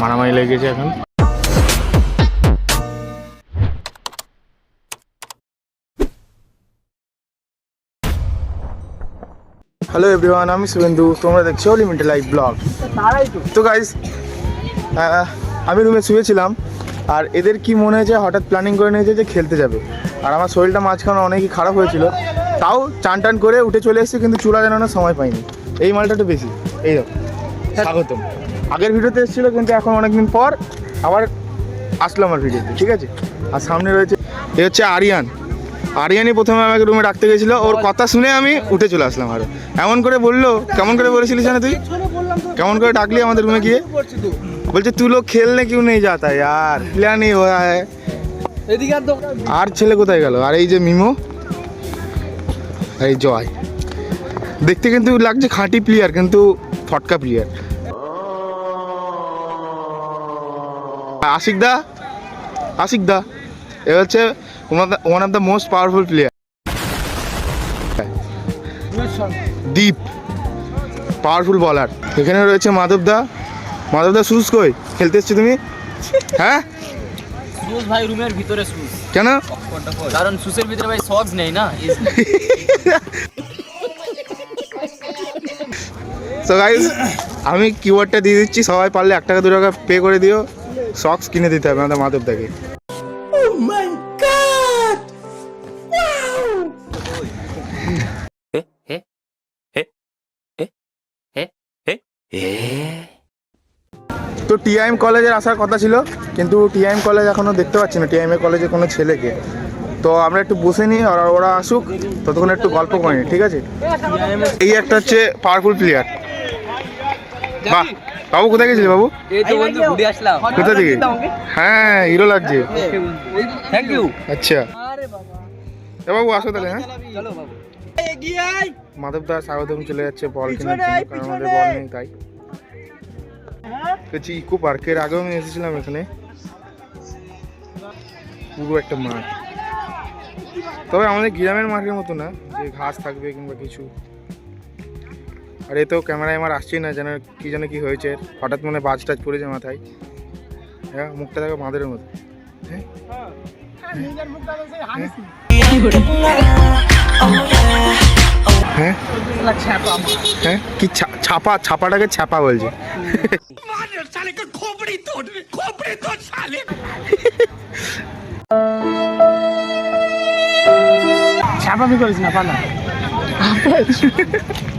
মারামারি লেগেছে এখন। হ্যালো এভরিওয়ান আমি শুভেন্দু, তোমরা দেখছ লিমিটেড লাইভ ব্লগ তো গাইজ আমি রুমে শুয়েছিলাম, আর এদের কি মনে হয়েছে, হঠাৎ প্ল্যানিং করে নিয়েছে যে খেলতে যাবে। আর আমার শরীরটা মাঝখানে অনেকই খারাপ হয়েছিল। তাও চান টান করে উঠে চলে এসেছি, কিন্তু চুলা জানানোর সময় পাইনি। এই মালটা একটু বেশি, এই দেখো। হ্যাঁ। স্বাগতম। আগের ভিডিওতে এসেছিল কিন্তু এখন অনেকদিন পর আবার আসলো আমার ভিডিওতে ঠিক আছে? আর সামনে রয়েছে এ হচ্ছে আরিয়ান। আরিয়ানি প্রথমে আমাকে রুমে ডাকতে গেছিল ওর কথা শুনে আমি উঠে চলে আসলাম আরও এমন করে বলল কেমন করে বলেছিলিস না তুই? কেমন করে ডাকলি আমাদের রুমে গিয়ে? বলছে তুই লোক খেলনে কেউ নেই যাতা আর প্লেয়ার নেই আর ছেলে কোথায় গেল? আর এই যে মিমো এই জয়। দেখতে কিন্তু লাগছে খাঁটি প্লেয়ার কিন্তু ফটকা প্লেয়ার আশিক দা? আশিক দা এ হচ্ছে one of the most powerful player Deep powerful বলার এখানে রয়েছে মাধব দা। মাধব দা সুস কই? খেলতে এসছো তুমি? হ্যাঁ? সুস ভাই রুমের ভিতরে সুস কেন? কারণ সুসের ভিতরে ভাই সক্স নেই না সো গাইস আমি কিওয়ার্ডটা দিয়ে দিচ্ছি। সবাই পারলে এক টাকা দু টাকা পে করে দিও। সক্স কিনে দিতে হবে আমাদের মাধব দাকে তো টিআইএম কলেজের আসার কথা ছিল কিন্তু টিআইএম কলেজ এখনও দেখতে পাচ্ছি না। টিআইএম কলেজে কোনো ছেলেকে। তো আমরা একটু বসে নিই আর ওরা আসুক ততক্ষণ একটু গল্প করে নিই ঠিক আছে? এই একটা হচ্ছে পাওয়ারফুল প্লেয়ার বাহ। বাবু কোথায় গেছিলি বাবু? এই তো বন্ধু ঘুরে আসলাম। কোথা থেকে? হ্যাঁ হিরো লাগছে। থ্যাংক ইউ আচ্ছা। এ বাবু আসো তাহলে হ্যাঁ? চলো বাবু। এগিয়ে আয়। মাধব দাস স্বাগতম চলে যাচ্ছে বল কেনার জন্য কারণ আমাদের বল নেই তাই। বলছি ইকো পার্কের আগেও আমি এসেছিলাম এখানে। পুরো একটা মাঠ। তবে আমাদের গ্রামের মাঠের মতো না যে ঘাস থাকবে কিংবা কিছু। আর এ তো ক্যামেরায় আমার আসছেই না যেন কি যেন কি হয়েছে। হঠাৎ মনে বাজ টাজ পড়েছে মাথায়। হ্যাঁ মুখটা দেখো বাঁদরের মতো। হ্যাঁ? হ্যাঁ? হ্যাঁ? কি ছাপা ছাপাটাকে ছাপা বলছে। ছাপামি করিস না পানা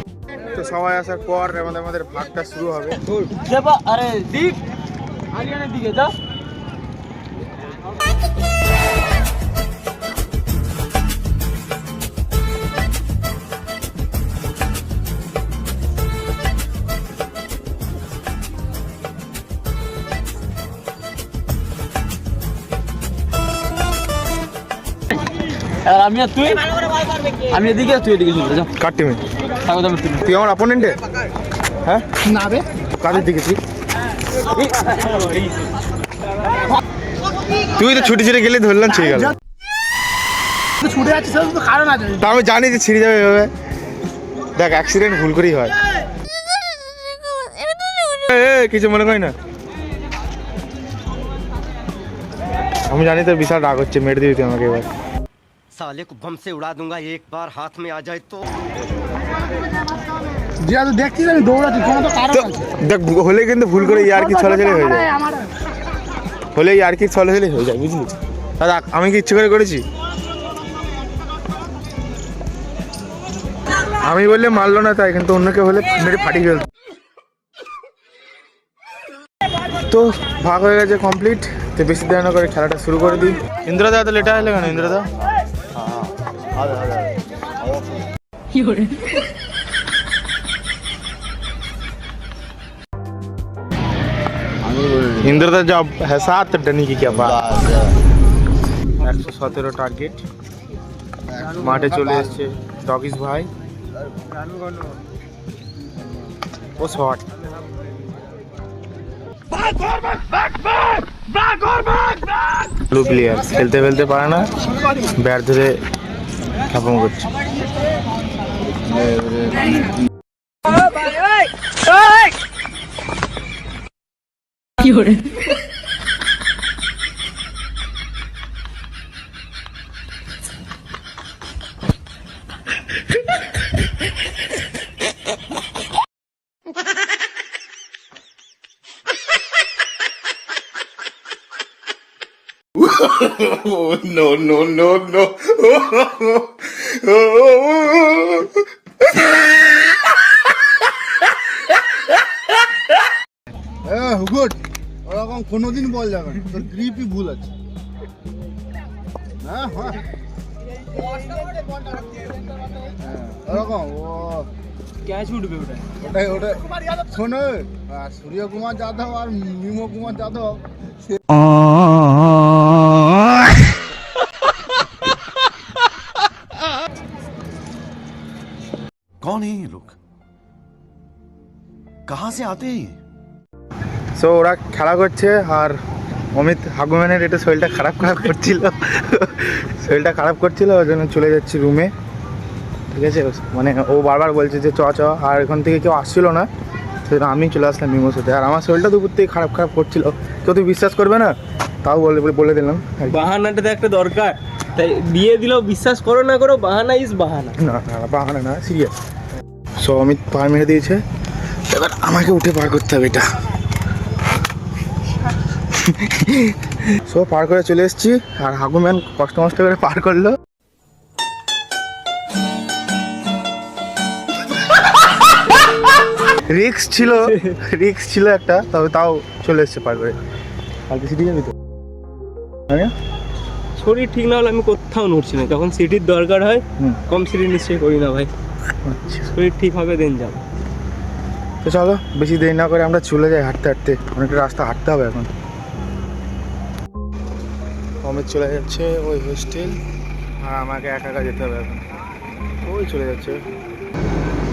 তো সবাই আসার পর আমাদের আমাদের ভাগটা শুরু হবে। দেবা আরে দীপ আলিয়ানের দিকে যা। আর আমি আর তুই আমি এদিকে আর তুই এদিকে চলে যা। কার টিমে স্বাগত আমি তুই আমার অপোনেন্টে হ্যাঁ? না রে। কাদের দেখেছি তুই? তো ছুটি ছুটি গেলে ধরলাম ছিঁড়ে গেল। ছুটে যাচ্ছে কারণ আছে। আমি জানি যে ছিঁড়ে যাবে এভাবে। দেখ অ্যাক্সিডেন্ট ভুল করেই হয়। কিছু মনে করি না। আমি জানি তো বিশাল রাগ হচ্ছে মেরে দিবি তুই আমাকে এবার। সালে কো বম উড়া দুঙ্গা একবার হাত মে আ যায় তো तो যে তুই দেখছিস আমি দৌড়াচ্ছি কোনো তো কারণ তো দেখ হলে কিন্তু ভুল করে ইয়ার কি ছলে ছলে হয়ে যায়। হলে ইয়ার কি ছলে ছলে হয়ে যায় বুঝলি? দাদা আমি কি ইচ্ছে করে করেছি? আমি বললে মারলো না তাই কিন্তু অন্য কেউ হলে মেরে ফাটিয়ে ফেলতো। তো ভাগ হয়ে গেছে কমপ্লিট তো বেশি দেরি না করে খেলাটা শুরু করে দিই। ইন্দ্রদা এত লেটা হলে কেন ইন্দ্রদা ইন্দ্রদা জব হ্যাঁ সাত ডানি কি কে বা একশো সতেরো টার্গেট মাঠে চলে এসেছে ডগিস ভাই ও শট ব্লু প্লেয়ার খেলতে ফেলতে পারে না ব্যাট ধরে খ্যাপন করছে 有人。oh, no, no, no, no. Oh, oh, oh, oh. oh good. ওরকম কোনোদিন বল যাবে না তোর গ্রিপই ভুল আছে হ্যাঁ হ্যাঁ হ্যাঁ, ওরকম ও ক্যাচ উঠবে ওটা ওটাই ওটাই শোনো আর সূর্য কুমার যাদব আর মিমো কুমার যাদব कौन है ये लोग कहां से आते हैं ये সো ওরা খেলা করছে আর অমিত হাগুম্যানের এটা শরীরটা খারাপ খারাপ করছিল। শরীরটা খারাপ করছিল ওই জন্য চলে যাচ্ছি রুমে ঠিক আছে? মানে ও বারবার বলছে যে চ চ। আর এখান থেকে কেউ আসছিল না। সেজন্য আমি চলে আসলাম মিমোর সাথে আর আমার শরীরটা দুপুর থেকে খারাপ খারাপ করছিল। কেউ তুই বিশ্বাস করবে না? তাও বলে বলে দিলাম। বাহানাটা তো একটা দরকার। তাই দিয়ে দিলেও বিশ্বাস করো না করো বাহানা ইজ বাহানা। না না না, বাহানা না সিরিয়াস সো অমিত পার মেরে দিয়েছে। এবার আমাকে উঠে পার করতে হবে এটা। সো পার করে চলে এসেছি আর হাগুম্যান কষ্ট মষ্ট করে পার করল। রিক্স ছিল রিক্স ছিল একটা তবে তাও চলে এসছে পার করে। কালকে সিটি যাবি তো? শরীর ঠিক না হলে আমি কোথাও নড়ছি না। যখন সিটির দরকার হয় কম সিটি নিশ্চয়ই করি না ভাই। আচ্ছা। শরীর ঠিক হবে দেন যাও তো চলো বেশি দেরি না করে আমরা চলে যাই হাঁটতে হাঁটতে। অনেকটা রাস্তা হাঁটতে হবে এখন। অমিত চলে যাচ্ছে ওই হোস্টেল আর আমাকে একা একা যেতে হবে এখন। ওই চলে যাচ্ছে।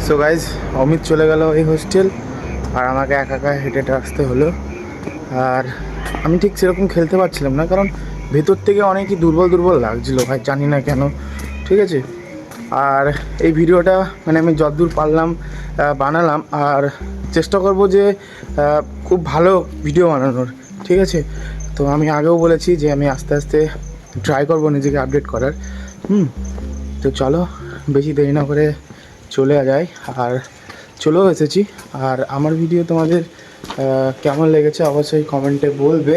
সো গাইজ অমিত চলে গেল ওই হোস্টেল আর আমাকে একা একা হেঁটে হেঁটে আসতে হলো। আর আমি ঠিক সেরকম খেলতে পারছিলাম না, কারণ ভেতর থেকে অনেকই দুর্বল দুর্বল লাগছিল, ভাই জানি না কেন। ঠিক আছে? আর এই ভিডিওটা মানে আমি যতদূর পারলাম বানালাম, আর চেষ্টা করব যে খুব ভালো ভিডিও বানানোর। ঠিক আছে? তো আমি আগেও বলেছি যে আমি আস্তে আস্তে ট্রাই করব নিজেকে আপডেট করার। হুম, তো চলো, বেশি দেরি না করে চলে যাই। আর চলেও এসেছি। আর আমার ভিডিও তোমাদের কেমন লেগেছে অবশ্যই কমেন্টে বলবে।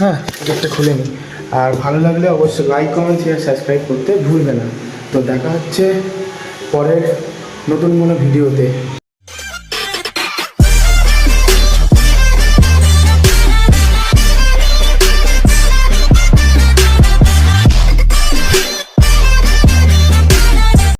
হ্যাঁ গেটটা খুলে নিই। আর ভালো লাগলে অবশ্যই লাইক কমেন্ট শেয়ার সাবস্ক্রাইব করতে ভুলবে না। তো দেখা হচ্ছে পরের নতুন কোনো ভিডিওতে